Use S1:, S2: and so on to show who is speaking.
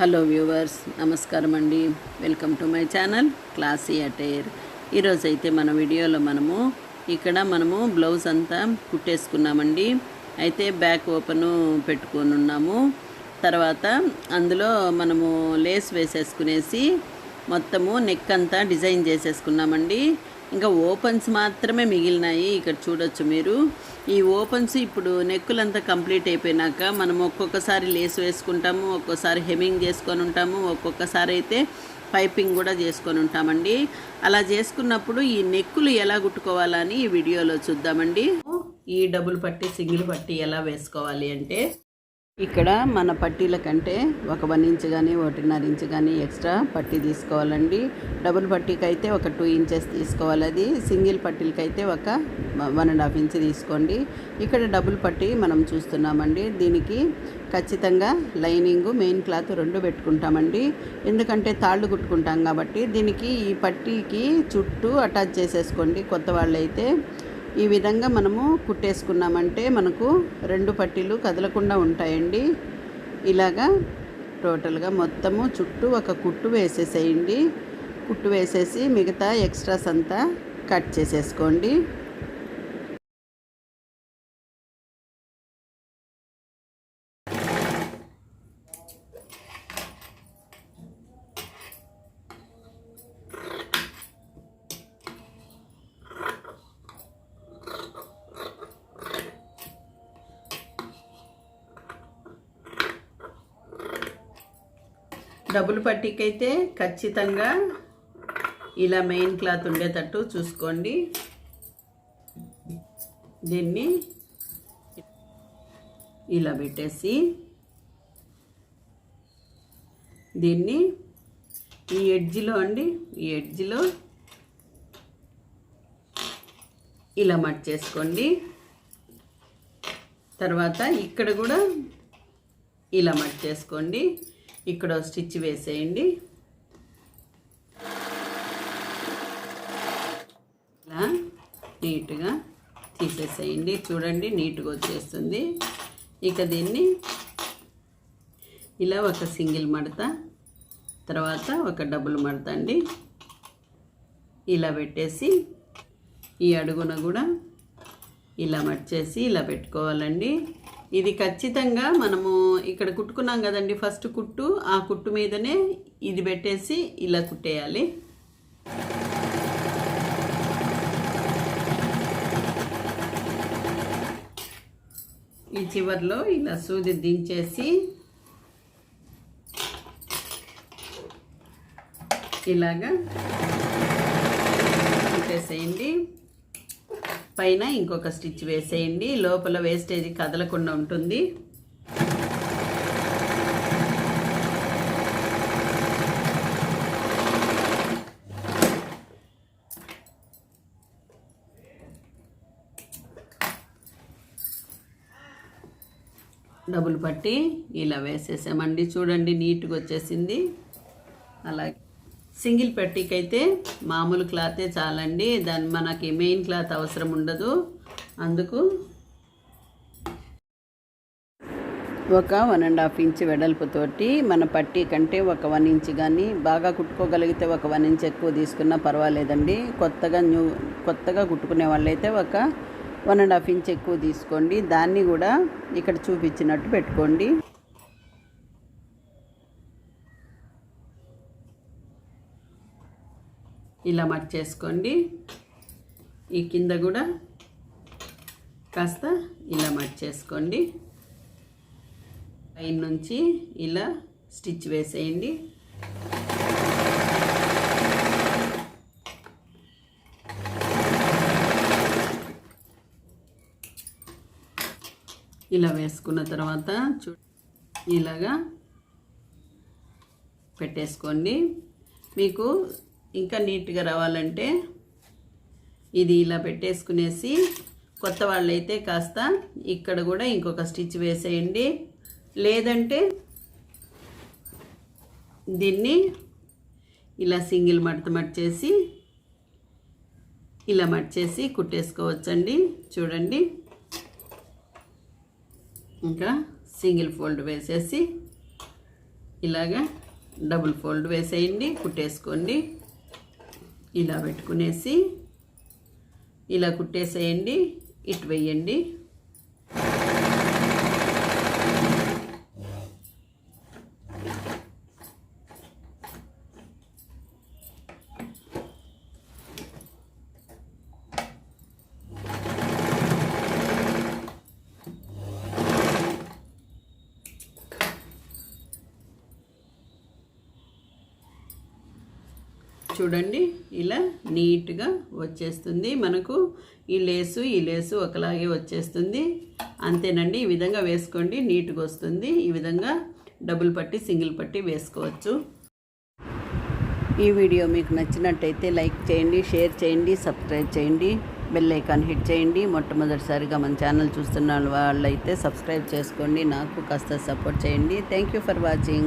S1: Hello viewers నమస్కారం అండి. Welcome to my channel Classy Attire. ఈరోజు అయితే మన వీడియోలో మనము ఇక్కడ మనము బ్లౌజ్ అంతా కుట్టేసుకున్నామండి. అయితే బ్యాక్ ఓపెను పెట్టుకొని ఉన్నాము. తర్వాత అందులో మనము లేస్ వేసేసుకునేసి మొత్తము నెక్ అంతా డిజైన్ చేసేసుకున్నామండి. ఇంకా ఓపెన్స్ మాత్రమే మిగిలినాయి. ఇక్కడ చూడొచ్చు మీరు. ఈ ఓపెన్స్ ఇప్పుడు నెక్కులంతా కంప్లీట్ అయిపోయినాక మనం ఒక్కొక్కసారి లేస్ వేసుకుంటాము ఒక్కొక్కసారి హెమింగ్ చేసుకొని ఉంటాము ఒక్కొక్కసారి అయితే పైపింగ్ కూడా చేసుకొని ఉంటామండి. అలా చేసుకున్నప్పుడు ఈ నెక్కులు ఎలా కుట్టుకోవాలని ఈ వీడియోలో చూద్దామండి. ఈ డబుల్ పట్టి సింగిల్ పట్టి ఎలా వేసుకోవాలి అంటే ఇక్కడ మన పట్టీల కంటే ఒక వన్ ఇంచ్ కానీ ఒకటిన్నర ఇంచ్ కానీ ఎక్స్ట్రా పట్టీ తీసుకోవాలండి. డబుల్ పట్టీకి అయితే ఒక టూ ఇంచెస్ తీసుకోవాలి. అది సింగిల్ పట్టీలకి అయితే ఒక వన్ అండ్ హాఫ్ ఇంచ్ తీసుకోండి. ఇక్కడ డబుల్ పట్టీ మనం చూస్తున్నామండి. దీనికి ఖచ్చితంగా లైనింగ్ మెయిన్ క్లాత్ రెండు పెట్టుకుంటామండి. ఎందుకంటే తాళ్ళు కుట్టుకుంటాం కాబట్టి దీనికి ఈ పట్టీకి చుట్టూ అటాచ్ చేసేసుకోండి. కొత్త వాళ్ళు అయితే ఈ విధంగా మనము కుట్టేసుకున్నామంటే మనకు రెండు పట్టీలు కదలకుండా ఉంటాయండి. ఇలాగా టోటల్గా మొత్తము చుట్టూ ఒక కుట్టు వేసేసేయండి. కుట్టు వేసేసి మిగతా ఎక్స్ట్రాస్ అంతా కట్ చేసేసుకోండి. డబుల్ పట్టీకి అయితే ఖచ్చితంగా ఇలా మెయిన్ క్లాత్ ఉండేటట్టు చూసుకోండి. దీన్ని ఇలా పెట్టేసి దీన్ని ఈ ఎడ్జిలో అండి ఈ ఎడ్జిలో ఇలా మట్ చేసుకోండి. తర్వాత ఇక్కడ కూడా ఇలా మట్ చేసుకోండి. ఇక్కడ స్టిచ్ వేసేయండి. ఇలా నీట్గా తీసేసేయండి. చూడండి నీట్గా వచ్చేస్తుంది. ఇక దీన్ని ఇలా ఒక సింగిల్ మడత తర్వాత ఒక డబుల్ మడత అండి. ఇలా పెట్టేసి ఈ అడుగున కూడా ఇలా మర్చేసి ఇలా పెట్టుకోవాలండి. ఇది ఖచ్చితంగా మనము ఇక్కడ కుట్టుకున్నాం కదండి ఫస్ట్ కుట్టు. ఆ కుట్టు మీదనే ఇది పెట్టేసి ఇలా కుట్టేయాలి. ఈ చివర్లో ఇలా సూది దించేసి ఇలాగా కుట్టేసేయండి. పైన ఇంకొక స్టిచ్ వేసేయండి. లోపల వేస్టేజ్ కదలకుండా ఉంటుంది. డబుల్ పట్టి ఇలా వేసేసామండి. చూడండి నీట్గా వచ్చేసింది. అలాగే సింగిల్ పట్టీకైతే అయితే మామూలు క్లాతే చాలండి. దాని మనకి మెయిన్ క్లాత్ అవసరం ఉండదు. అందుకు ఒక వన్ అండ్ హాఫ్ ఇంచ్ వెడల్పుతోటి మన పట్టీ కంటే ఒక వన్ ఇంచ్ కానీ బాగా కుట్టుకోగలిగితే ఒక వన్ ఇంచ్ ఎక్కువ తీసుకున్నా పర్వాలేదండి. కొత్తగా న్యూ కొత్తగా కుట్టుకునే వాళ్ళైతే ఒక వన్ అండ్ హాఫ్ ఇంచ్ ఎక్కువ తీసుకోండి. దాన్ని కూడా ఇక్కడ చూపించినట్టు పెట్టుకోండి. ఇలా మర్చేసుకోండి. ఈ కింద కూడా కాస్త ఇలా మర్చేసుకోండి. పైన నుంచి ఇలా స్టిచ్ వేసేయండి. ఇలా వేసుకున్న తర్వాత చూ ఇలాగా పెట్టేసుకోండి. మీకు ఇంకా నీట్గా రావాలంటే ఇది ఇలా పెట్టేసుకునేసి కొత్త వాళ్ళైతే కాస్త ఇక్కడ కూడా ఇంకొక స్టిచ్ వేసేయండి. లేదంటే దీన్ని ఇలా సింగిల్ మడత మడిచేసి ఇలా మడిచేసి కుట్టేసుకోవచ్చండి. చూడండి. ఇంకా సింగిల్ ఫోల్డ్ వేసేసి ఇలాగా డబుల్ ఫోల్డ్ వేసేయండి కుట్టేసుకోండి. ఇలా పెట్టుకునేసి ఇలా కుట్టేసేయండి ఇటు వేయండి. చూడండి. ఇలా నీట్గా వచ్చేస్తుంది. మనకు ఈ లేసు ఈ లేసు ఒకలాగే వచ్చేస్తుంది. అంతేనండి. ఈ విధంగా వేసుకోండి. నీట్గా వస్తుంది. ఈ విధంగా డబుల్ పట్టి సింగిల్ పట్టి వేసుకోవచ్చు. ఈ వీడియో మీకు నచ్చినట్టయితే లైక్ చేయండి షేర్ చేయండి సబ్స్క్రైబ్ చేయండి బెల్ ఐకాన్ హిట్ చేయండి. మొట్టమొదటిసారిగా మన ఛానల్ చూస్తున్న వాళ్ళైతే సబ్స్క్రైబ్ చేసుకోండి. నాకు కాస్త సపోర్ట్ చేయండి. Thank you for watching.